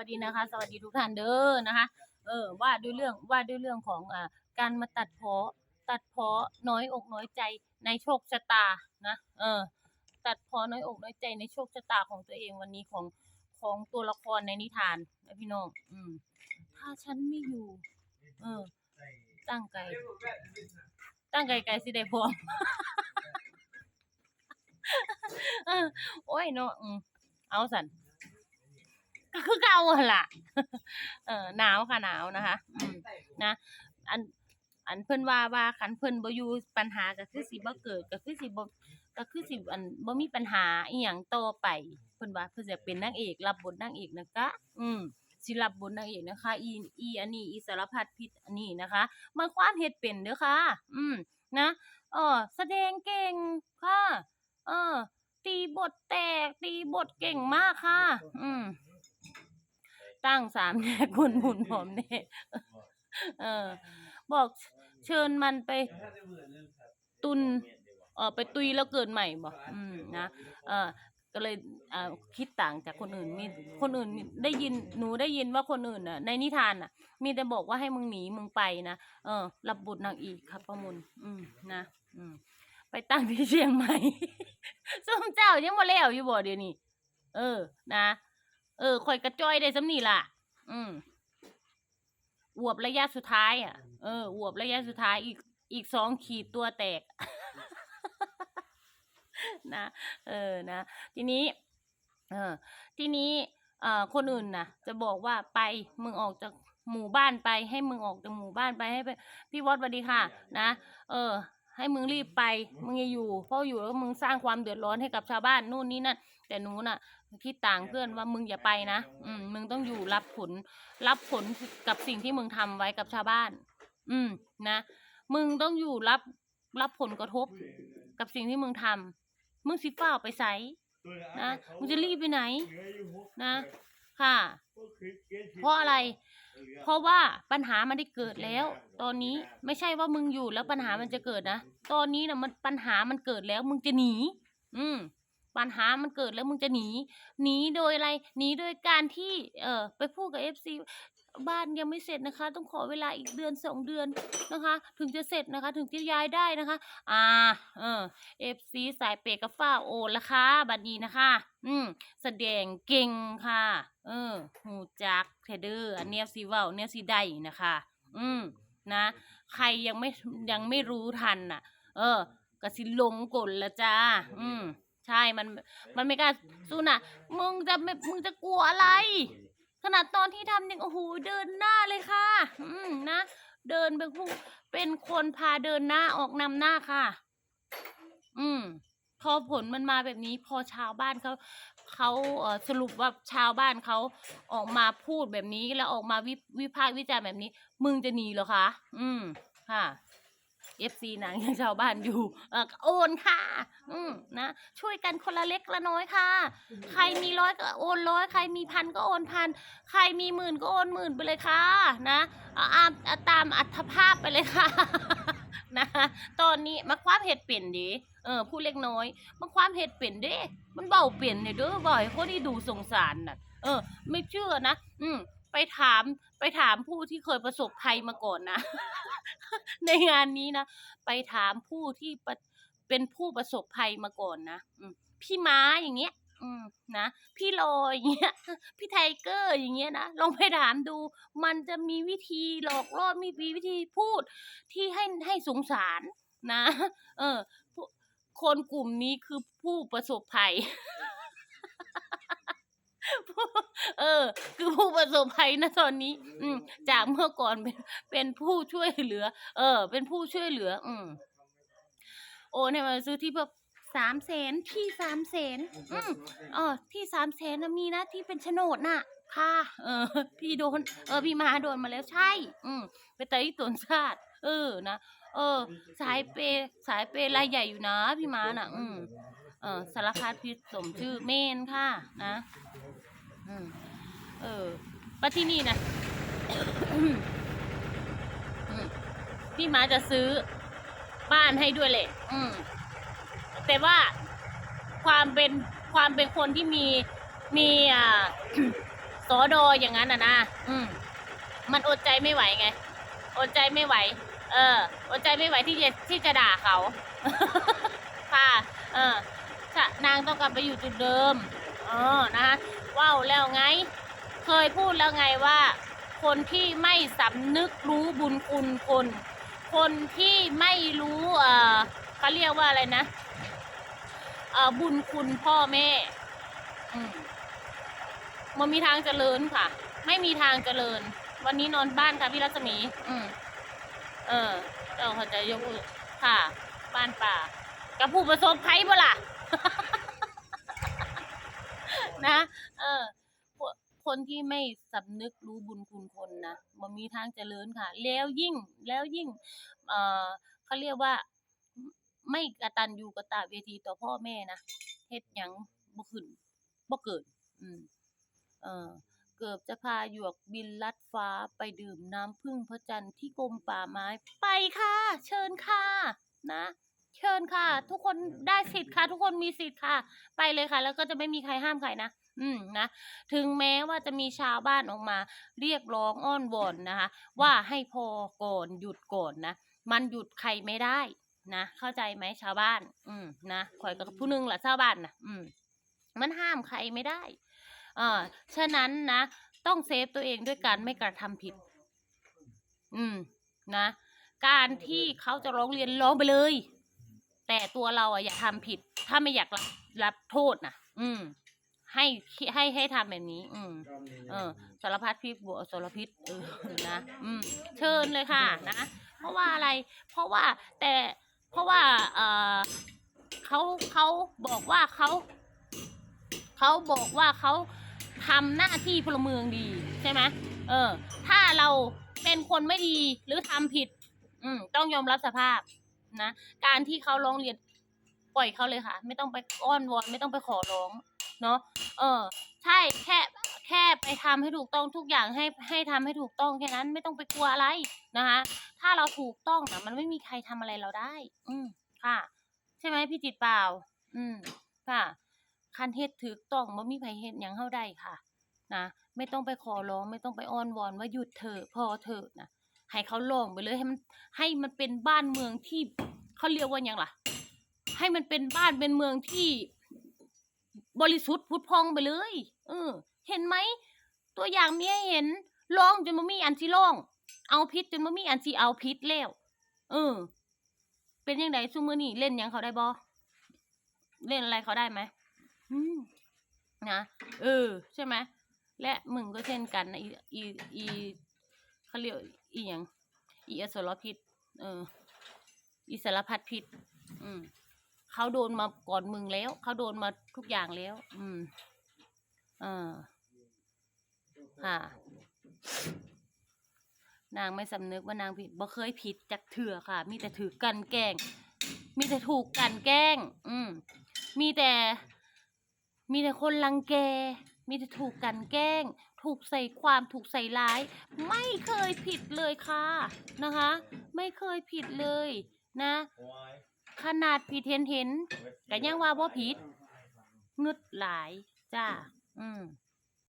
วัสดีนะคะ สวัสดีทุกท่านเด้อนะคะ เออว่าด้วยเรื่องว่าด้วยเรื่องของอ่าการมาตัดเพาะตัดเพาะน้อยอกน้อยใจในโชคชะตานะเออ ตัดเพาะน้อยอกน้อยใจในโชคชะตาของตัวเองวันนี้ของของตัวละครในนิทานนะพี่น้องอืม ถ้าฉันไม่อยู่ เออ ตั้งไกลตั้งไกลไกลสิได้พร้อมโอ้ยเนาะอืมเอาสัน ก็คือเก่าหั่นล่ะ เออหนาวค่ะหนาวนะคะอืมนะ อัน อันเพิ่นว่าว่าคันเพิ่นบ่อยู่ปัญหาก็คือสิบ่เกิดก็คือสิบ่ก็คือสิอันบ่มีปัญหาอีหยังต่อไปเพิ่นว่าเพิ่นจะเป็นนางเอกรับบทนางเอกนะกะอืมสิรับบทนางเอกนะคะ อีอีอันนี้อีสารพัดพิษอันนี้นะคะมันความเฮ็ดเป็นเด้อค่ะ อืมนะเออแสดงเก่งค่ะ เออ ตีบทแตกตีบทเก่งมากค่ะ อืม ตั้งสามแยกคุณหมุนหอมเน่เออ บอกเชิญมันไปตุนเออไปตุยแล้วเกิดใหม่บอกอืมนะเออก็เลยอ่าคิดต่างจากคนอื่นมีคนอื่นมีได้ยินหนูได้ยินว่าคนอื่นน่ะ ในนิทานน่ะ มีแต่บอกว่าให้มึงหนีมึงไปนะเออ รับบทนางเอกครับประมุนอืมนะอืมไปตั้งที่เชียงใหม่ส้มเจ้ายังบ่แล้วอยู่บ่เดี๋ยวนี้เออ นะ เออคอยกระจ้อยได้สำนี่ล่ะ อืมอวบระยะสุดท้ายอะ เอออวบระยะสุดท้ายอีกอีกสองขีดตัวแตก นะ เออนะ ทีนี้ เออ ทีนี้เอ่อคนอื่นนะจะบอกว่าไปมึงออกจากหมู่บ้านไปให้มึงออกจากหมู่บ้านไปให้ไปพี่วอดสวัสดีค่ะ นะ เออ ให้มึงรีบไป มึงอย่าอยู่ เพราะอยู่แล้วมึงสร้างความเดือดร้อนให้กับชาวบ้านนู่นนี่นั่น แต่หนูน่ะคิดต่างเพื่อนว่ามึงอย่าไปนะ อืม มึงต้องอยู่รับผล รับผลกับสิ่งที่มึงทำไว้กับชาวบ้าน อืม นะ มึงต้องอยู่รับรับผลกระทบกับสิ่งที่มึงทำมึงสิฟ้าวไปไสนะ มึงจะรีบไปไหน นะ ค่ะ เพราะอะไร เพราะว่าปัญหามันได้เกิดแล้ว ตอนนี้ไม่ใช่ว่ามึงอยู่แล้วปัญหามันจะเกิดนะตอนนี้นะมันปัญหามันเกิดแล้วมึงจะหนี อืม ปัญหามันเกิดแล้วมึงจะหนีหนีโดยอะไรหนีโดยการที่ เออไปพูดกับเอฟซี บ้านยังไม่เสร็จนะคะ ต้องขอเวลาอีกเดือนสองเดือนนะคะ ถึงจะเสร็จนะคะ ถึงจะย้ายได้นะคะ อ่า เออเอฟซีสายเปกกับฟ้าโอนละคะบัดนี้นะคะ อืมแสดงเก่งค่ะ เออหูจักเทเดอร์อันเนี้ยสิเว้าเนี่ยสิได้นะคะ อืมนะ ใครยังไม่ยังไม่รู้ทันน่ะ เออกสิลงกลละจ้า อืม ใช่ มัน มันไม่กล้าสู้น่ะ มึงจะไม่ มึงจะกลัวอะไร ขนาดตอนที่ทำยังโอ้โหเดินหน้าเลยค่ะ อืมนะ เดินเป็นผู้เป็นคนพาเดินหน้าออกนำหน้าค่ะ อืมพอผลมันมาแบบนี้ พอชาวบ้านเขาเขาสรุปว่าชาวบ้านเขาออกมาพูดแบบนี้แล้วออกมาวิวิพากษ์วิจารณ์แบบนี้ มึงจะหนีเหรอคะ อืม ค่ะ FC หนังยังชาวบ้านอยู่เออโอนค่ะ อืมนะ ช่วยกันคนละเล็กละน้อยค่ะ ใครมีร้อยก็โอนร้อย ใครมีพันก็โอนพัน ใครมีหมื่นก็โอนหมื่นไปเลยค่ะ นะเอาเอาตามอัตภาพไปเลยค่ะ นะ ตอนนี้มาความเห็ดเปลี่ยนดิเออผู้เล็กน้อย มาความเห็ดเปลี่ยนเด้ มันเบาเปลี่ยนเนี่ยเด้อบ่อยคนที่ดูสงสารน่ะ เออ ไม่เชื่อนะ อืม ไปถามไปถามผู้ที่เคยประสบภัยมาก่อนนะ ในงานนี้นะ ไปถามผู้ที่เป็นผู้ประสบภัยมาก่อนนะพี่ม้าอย่างเงี้ย อืมนะพี่ลอยอย่างเงี้ย พี่ไทเกอร์อย่างเงี้ยนะลองไปถามดู มันจะมีวิธีหลอกล่อมีวิธีพูดที่ให้ให้สงสารนะ เออคนกลุ่มนี้คือผู้ประสบภัย เออ คือผู้ประสบภัยนะตอนนี้ อืม จากเมื่อก่อนเป็นเป็นผู้ช่วยเหลือ เออ เป็นผู้ช่วยเหลือ อืม โอนให้มาซื้อที่เพิ่มสามแสนที่สามแสนอืมเออ ที่สามแสนนะมีนะที่เป็นโฉนดน่ะ ค่ะ เออ พี่โดน เออ พี่มาโดนมาแล้วใช่ อืม ไปไต่ตนชาติ เออ นะ เออ สายเปย์สายเปย์รายใหญ่อยู่นะ พี่มาน่ะ อืม เออสารพัดพิษสมชื่อเมนค่ะ นะ เออปที่นี่นะพี่มาจะซื้อบ้านให้ด้วยแหละอืมแต่ว่าความเป็นความเป็นคนที่มีมีอ่าสอดออย่างนั้นนะนะอืมมันอดใจไม่ไหวไง อดใจไม่ไหว เออ อดใจไม่ไหวที่จะที่จะด่าเขา ค่ะ เออชะนางต้องกลับไปอยู่จุดเดิม เออนะคะว้าวแล้วไง เคยพูดแล้วไงว่า คนที่ไม่สำนึกรู้บุญคุณคน คนที่ไม่รู้เออเขาเรียกว่าอะไรนะเออบุญคุณพ่อแม่อืมมันมีทางเจริญค่ะ ไม่มีทางเจริญ วันนี้นอนบ้านค่ะพี่รัศมี อืมเออเจ้าเขาใจยกค่ะ บ้านป่ากับผู้ประสบภัยบ่ล่ะ นะเออคนที่ไม่สำนึกรู้บุญคุณคนนะมันมีทางเจริญค่ะ แล้วยิ่งแล้วยิ่งเออเขาเรียกว่าไม่กตัญญูกตเวทีต่อพ่อแม่นะเฮ็ดหยังบ่ขึ้นบ่เกิด อืม เออเกือบจะพาหยวกบินลัดฟ้าไปดื่มน้ำพึ่งพระจันทร์ที่กรมป่าไม้ไปค่ะ เชิญค่ะ นะ เชิญค่ะ ทุกคนได้สิทธิ์ค่ะ ทุกคนมีสิทธิ์ค่ะ ไปเลยค่ะ แล้วก็จะไม่มีใครห้ามใครนะ อืมนะ ถึงแม้ว่าจะมีชาวบ้านออกมา เรียกร้องอ้อนวอนนะคะ ว่าให้พอก่อนหยุดก่อนนะ มันหยุดใครไม่ได้นะ เข้าใจไหมชาวบ้าน อืมนะข่อยกับผู้หนึงแหละชาวบ้านนะอืมมันห้ามใครไม่ได้อ่าฉะนั้นนะ ต้องเซฟตัวเองด้วยการไม่กระทำผิด อืมนะ การที่เขาจะร้องเรียนร้องไปเลย แต่ตัวเราอะอย่าทำผิด ถ้าไม่อยากรับรับโทษนะอืม ให้ให้ให้ทำแบบนี้ อืม เออสารพัดพิษบวกสารพิษเออนะอืม เชิญเลยค่ะ นะเพราะว่าอะไร เพราะว่าแต่เพราะว่าเออเขาเขาบอกว่าเขาเขาบอกว่าเขาทำหน้าที่พลเมืองดีใช่ไหมเออ ถ้าเราเป็นคนไม่ดีหรือทำผิด อืม ต้องยอมรับสภาพ นะ การที่เขาร้องเรียนปล่อยเขาเลยค่ะ ไม่ต้องไปอ้อนวอนไม่ต้องไปขอร้องเนาะเออ ใช่แค่แค่ไปทำให้ถูกต้องทุกอย่างให้ให้ทำให้ถูกต้องแค่นั้นไม่ต้องไปกลัวอะไรนะคะ ถ้าเราถูกต้องนะมันไม่มีใครทำอะไรเราได้ อืมค่ะ ใช่ไหมพี่จิตเปล่า อืมค่ะคันเฮ็ดถูกต้องบ่มีไผเฮ็ดหยังเฮาได้ค่ะ นะไม่ต้องไปขอร้อง ไม่ต้องไปอ้อนวอนว่าหยุดเถอะพอเถอะนะ ให้เขาลองไปเลยให้มันให้มันเป็นบ้านเมืองที่เขาเรียกว่ายังล่ะ ให้มันเป็นบ้านเป็นเมืองที่บริสุทธิ์พุทธพองไปเลย เออ เห็นไหม ตัวอย่างมีให้เห็นร้องจนบ่มีอันสิร้อง เอาพิษจนบ่มีอันสิเอาพิษแล้ว เออ เป็นยังไงซุมื้อนี้เล่นยังเขาได้บ่เล่นอะไรเขาได้ไหมอืมนะเออ ใช่ไหมและมึงก็เช่นกันนะอีอีอีเขาเรียก อีหยังอีอสรพิษ เออ อีสารพัดพิษ อืม เขาโดนมาก่อนมึงแล้ว เขาโดนมาทุกอย่างแล้ว อืมเออค่ะ นางไม่สำนึกว่านางผิดบ่เคยผิดจักเถื่อค่ะ มีแต่ถือกันแกล้ง มีแต่ถูกกันแกล้ง อืม มีแต่ มีแต่คนรังแก มีแต่ถูกกันแกล้ง ถูกใส่ความถูกใส่ร้าย ไม่เคยผิดเลยค่ะนะคะ ไม่เคยผิดเลยนะ ขนาดผิดเห็นเห็นก็ยังว่าว่าผิดงึดหลายจ้า อืม